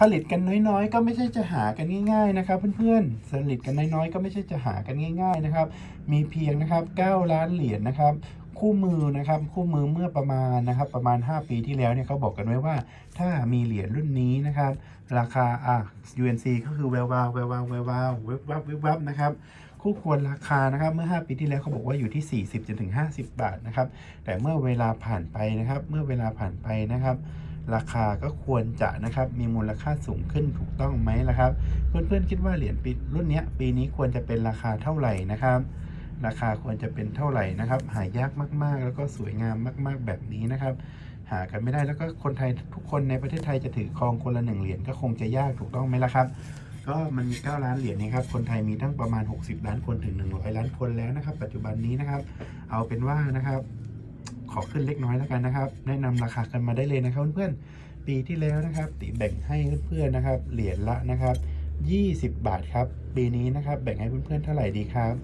ผลิตกันน้อยๆ ก็ไม่ใช่จะหากันง่าย ๆนะครับ เพื่อนๆผลิตกันน้อยๆ ก็ไม่ใช่จะหากันง่าย ๆนะครับ มีเพียงนะครับ 9 ล้านเหรียญนะครับ คู่มือนะครับคู่มือเมื่อประมาณนะครับ ประมาณ 5 ปีที่แล้วเนี่ยเขาบอกกันไว้ว่า ถ้ามีเหรียญรุ่นนี้นะครับ ราคาอะ UNC ก็คือแวววาวแวววาวแวววาวเว็บวับเว็บวับนะครับคู่ควรราคานะครับเมื่อ 5 ปีที่แล้วเขาบอกว่าอยู่ที่ 40จนถึง50 บาทนะครับ แต่เมื่อเวลาผ่านไปนะครับ เมื่อเวลาผ่านไปนะครับราคาก็ควรจะนะครับมีมูลค่าสูงขึ้นถูกต้องไหมล่ะครับ เพื่อนๆคิดว่าเหรียญปีรุ่นนี้ปีนี้ควรจะเป็นราคาเท่าไหร่นะครับ ราคาควรจะเป็นเท่าไหร่นะครับ หายากมากๆ แล้วก็สวยงามมาก ๆ แบบนี้นะครับ หากันไม่ได้แล้วก็คนไทยทุกคนในประเทศไทยจะถือครองคนละหนึ่งเหรียญก็คงจะยากถูกต้องไหมล่ะครับก็มันมี 9 ล้านเหรียญนี่ครับ คนไทยมีตั้งประมาณ 60 ล้านคนถึง 100 ล้านคนแล้วนะครับ ปัจจุบันนี้นะครับ เอาเป็นว่านะครับ ขอขึ้นเล็กน้อยแล้วกันนะครับ แนะนำราคากันมาได้เลยนะครับเพื่อนๆปีที่แล้วนะครับ ติแบ่งให้เพื่อนๆนะครับ เหรียญละนะครับ 20 บาทครับ ปีนี้นะครับ แบ่งให้เพื่อนๆเท่าไหร่ดีครับ